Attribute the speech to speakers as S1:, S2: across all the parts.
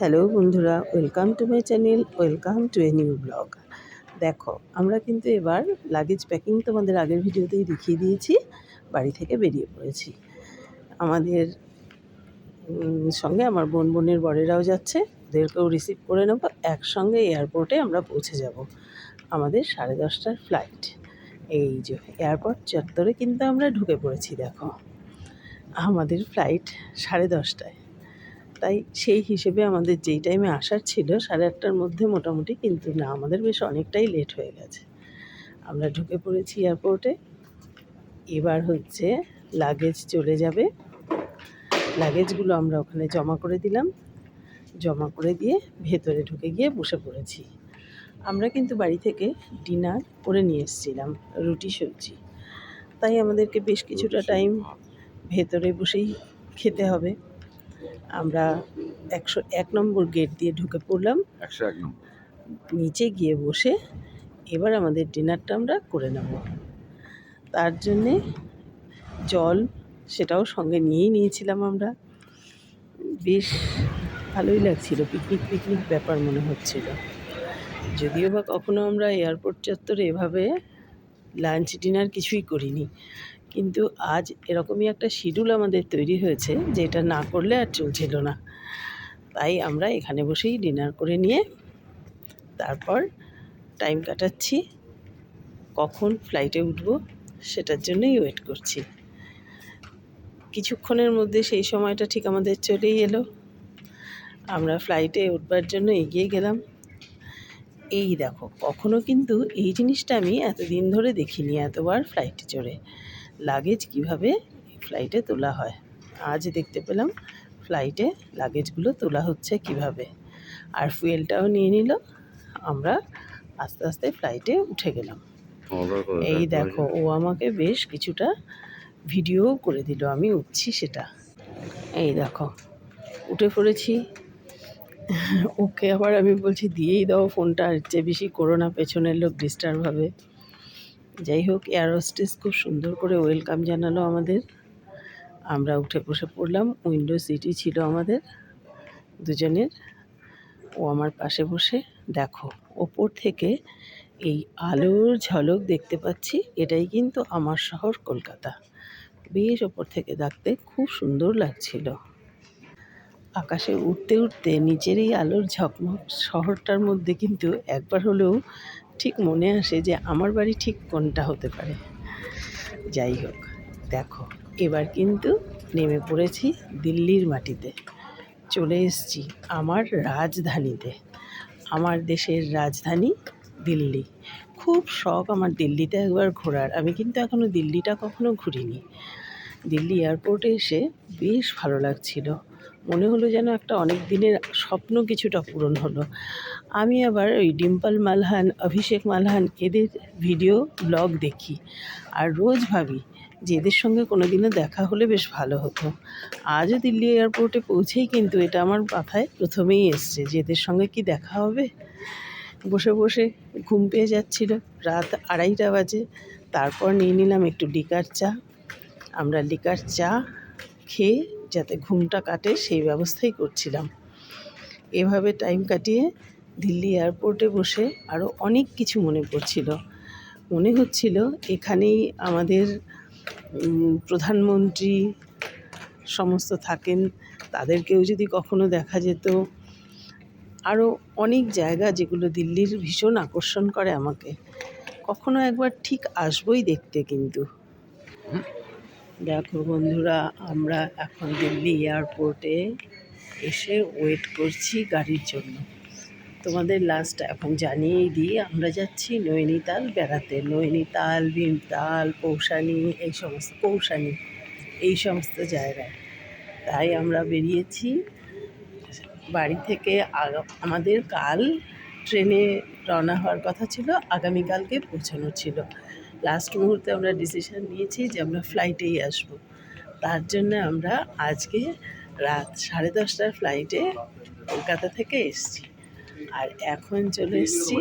S1: Hello বন্ধুরা, welcome to my channel, welcome to a new blog. দেখো, আমরা কিন্তু এবার লাগেজ প্যাকিং তোমাদের আগের ভিডিওতেই দেখিয়ে দিয়েছি, বাড়ি থেকে বেরিয়ে পড়েছি। আমাদের সঙ্গে আমার বোন বোনের বরেরাও যাচ্ছে, ওদেরকেও রিসিভ করে নেব, একসঙ্গে এয়ারপোর্টে আমরা পৌঁছে যাব, আমাদের সাড়ে দশটার ফ্লাইট এই যে এয়ারপোর্ট চত্বরে কিন্তু আমরা ঢুকে পড়েছি, দেখো। আমাদের ফ্লাইট সাড়ে দশটায়। তাই সেই হিসেবে আমাদের যেই টাইমে আসার ছিল সাড়ে আটটার মধ্যে মোটামুটি কিন্তু না আমাদের বেশ অনেকটাই লেট হয়ে গেছে। আমরা ঢুকে পড়েছি এয়ারপোর্টে এবার হচ্ছে লাগেজ চলে যাবে। লাগেজগুলো আমরা ওখানে জমা করে দিলাম। জমা করে দিয়ে ভেতরে ঢুকে গিয়ে বসে পড়েছি। আমরা কিন্তু বাড়ি থেকে ডিনার করে নিয়ে এসেছিলাম রুটি সবজি। তাই আমাদেরকে বেশ কিছুটা টাইম ভেতরে বসেই খেতে হবে। আমরা একশো এক নম্বর গেট দিয়ে ঢুকে পড়লাম।
S2: একশো এক নম্বর।
S1: নিচে গিয়ে বসে এবার আমাদের ডিনারটা আমরা করে নেব। তার জন্যে জল সেটাও সঙ্গে নিয়েই নিয়েছিলাম আমরা। বেশ ভালোই লাগছিল পিকনিক পিকনিক ব্যাপার মনে হচ্ছিল। যদিও বা কখনো আমরা এয়ারপোর্ট চত্বরে এভাবে লাঞ্চ ডিনার কিছুই করিনি। কিন্তু আজ এরকমই একটা শিডিউল আমাদের তৈরি হয়েছে যে এটা না করলে আর চলছিল না। তাই আমরা এখানে বসেই ডিনার করে নিয়ে তারপর টাইম কাটাচ্ছি, কখন ফ্লাইটে উঠবো সেটার জন্যই ওয়েট করছি। কিছুক্ষণের মধ্যে সেই সময়টা ঠিক আমাদের চলেই এলো। আমরা ফ্লাইটে উঠবার জন্য এগিয়ে গেলাম। এই দেখো, কখনো কিন্তু এই জিনিসটা আমি এতদিন ধরে দেখিনি, এতবার ফ্লাইটে চড়ে। লাগেজ কীভাবে ফ্লাইটে তোলা হয়। আজ দেখতে পেলাম ফ্লাইটে লাগেজগুলো তোলা হচ্ছে কীভাবে। আর ফুয়েলটাও নিয়ে নিল। আমরা আস্তে আস্তে ফ্লাইটে উঠে গেলাম। এই দেখো ও আমাকে বেশ কিছুটা ভিডিও করে দিল। আমি উঠছি সেটা। এই দেখো উঠে পড়েছি। ওকে আবার আমি বলছি দিয়েই দাও ফোনটা। আর চেয়ে বেশি করো না পেছনের লোক ডিস্টার্ব হবে। যাই হোক এয়ার হোস্টেস খুব সুন্দর করে ওয়েলকাম জানালো আমাদের। আমরা উঠে বসে পড়লাম উইন্ডো সিটি ছিল আমাদের দুজনের। ও আমার পাশে বসে, দেখো, ওপর থেকে এই আলোর ঝলক দেখতে পাচ্ছি, এটাই কিন্তু আমার শহর কলকাতা। বেশ ওপর থেকে দেখতে খুব সুন্দর লাগছিল। আকাশে উঠতে উঠতে নিচের এই আলোর ঝকমক শহরটার মধ্যে কিন্তু একবার হলেও ঠিক মনে আসে যে আমার বাড়ি ঠিক কোনটা হতে পারে। যাই হোক, দেখো, এবার কিন্তু নেমে পড়েছি দিল্লির মাটিতে। চলে এসেছি আমার রাজধানীতে। আমার দেশের রাজধানী দিল্লি। খুব শখ আমার দিল্লিতে একবার ঘোরার। আমি কিন্তু এখনও দিল্লিটা কখনো ঘুরিনি। দিল্লি এয়ারপোর্টে এসে বেশ ভালো লাগছিল। মনে হলো যেন একটা অনেক দিনের স্বপ্ন কিছুটা পূরণ হলো। আমি আবার ওই ডিম্পল মালহান, অভিষেক মালহান এদের ভিডিও, ব্লগ দেখি। আর রোজ ভাবি যে এদের সঙ্গে কোনো দিনও দেখা হলে বেশ ভালো হতো। আজও দিল্লি এয়ারপোর্টে পৌঁছেই কিন্তু এটা আমার মাথায় প্রথমেই এসছে যে এদের সঙ্গে কি দেখা হবে। বসে বসে ঘুম পেয়ে যাচ্ছিল। রাত আড়াইটা বাজে। তারপর নিয়ে নিলাম একটু লিকার চা। আমরা লিকার চা খেয়ে যাতে ঘুমটা কাটে সেই ব্যবস্থাই করছিলাম। এভাবে টাইম কাটিয়ে দিল্লি এয়ারপোর্টে বসে আরও অনেক কিছু মনে পড়ছিল। মনে হচ্ছিল এখানেই আমাদের প্রধানমন্ত্রী সমস্ত থাকেন, তাদেরকেও যদি কখনো দেখা যেত। আরও অনেক জায়গা যেগুলো দিল্লির ভীষণ আকর্ষণ করে আমাকে। কখনো একবার ঠিক আসবই দেখতে কিন্তু। দেখো বন্ধুরা, আমরা এখন দিল্লি এয়ারপোর্টে এসে ওয়েট করছি গাড়ির জন্য। তোমাদের লাস্ট এখন জানিয়েই দিই, আমরা যাচ্ছি নৈনিতাল বেড়াতে। নৈনিতাল, ভীমতাল পৌষানি এই সমস্ত কৌশানি এই সমস্ত জায়গায়। তাই আমরা বেরিয়েছি। বাড়ি থেকে আমাদের কাল ট্রেনে রওনা হওয়ার কথা ছিল, আগামীকালকে পৌঁছানো ছিল। লাস্ট মুহূর্তে আমরা ডিসিশন নিয়েছি যে আমরা ফ্লাইটেই আসব। তার জন্য আমরা আজকে রাত সাড়ে দশটার ফ্লাইটে কলকাতা থেকে এসছি। আর এখন চলে এসছি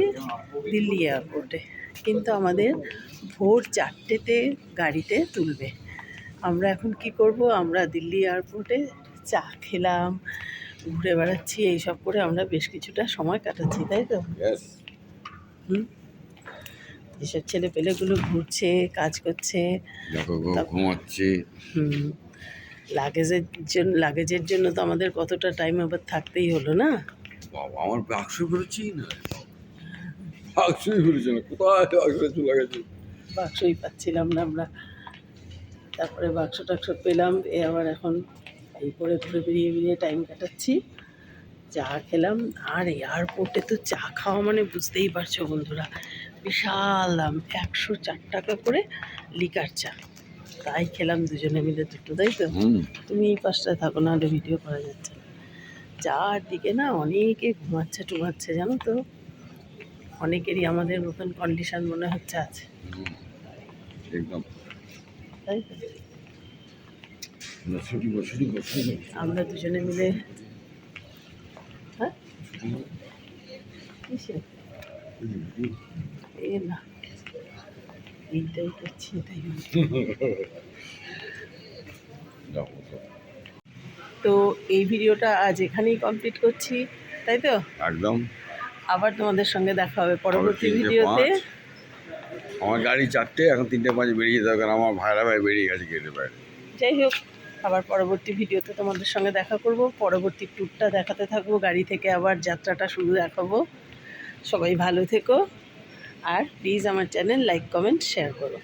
S1: দিল্লি এয়ারপোর্টে কিন্তু আমাদের ভোর চারটেতে গাড়িতে তুলবে। আমরা এখন কি করব? আমরা দিল্লি এয়ারপোর্টে চা খেলাম ঘুরে বেড়াচ্ছি এইসব করে আমরা বেশ কিছুটা সময় কাটাচ্ছি তাই তো? হুম? যেসব ছেলে পেলেগুলো ঘুরছে কাজ করছে।
S2: ঘুমাচ্ছে।
S1: হুম লাগেজের জন্য লাগেজের জন্য তো আমাদের কতটা টাইম আবার থাকতেই হলো না?
S2: বাবা আমার বাক্স বেরোচ্ছি না। বাক্সই বেরোচ্ছে না। কোথায় বাক্স চলে গেছে
S1: বাক্সই পাচ্ছিলাম না আমরা। তারপরে বাক্স টাক্স পেলাম এ আবার এখন এই করে ঘুরে বেরিয়ে বেরিয়ে টাইম কাটাচ্ছি। চা খেলাম। আর এয়ারপোর্টে তো চা খাওয়া মানে বুঝতেই পারছ বন্ধুরা। বিশাল দাম একশো চার টাকা করে লিকার চা। তাই খেলাম দুজনে মিলে দুটো তাই তো? তুমি এই পাশটায় থাকো না হলে ভিডিও করা যাচ্ছে না। চারদিকে না অনেকে ঘুমাচ্ছে টুমাচ্ছে জানো তো? অনেকেরই আমাদের মতন কন্ডিশন মনে হচ্ছে আছে।
S2: একদম।
S1: তাই তো। আমরা দুজনে মিলে হ্যাঁ? না এইটাই করছি এটাই করছি।
S2: যাও, যাও।
S1: তো এই ভিডিওটা আজ এখানেই কমপ্লিট করছি তাই তো?
S2: একদম।
S1: আবার তোমাদের সঙ্গে দেখা হবে পরবর্তী ভিডিওতে।
S2: আমার গাড়ি চারটে এখন তিনটে পাঁচ বেরিয়ে যেতে হবে কারণ আমার ভাইরা ভাই বেরিয়ে গেছে গেটে বাইরে।
S1: যাই হোক আবার পরবর্তী ভিডিওতে তোমাদের সঙ্গে দেখা করব। পরবর্তী ট্যুরটা দেখাতে থাকব গাড়ি থেকে আবার যাত্রাটা শুরু দেখাবো। সবাই ভালো থেকো। আর প্লিজ আমার চ্যানেল লাইক কমেন্ট শেয়ার করো।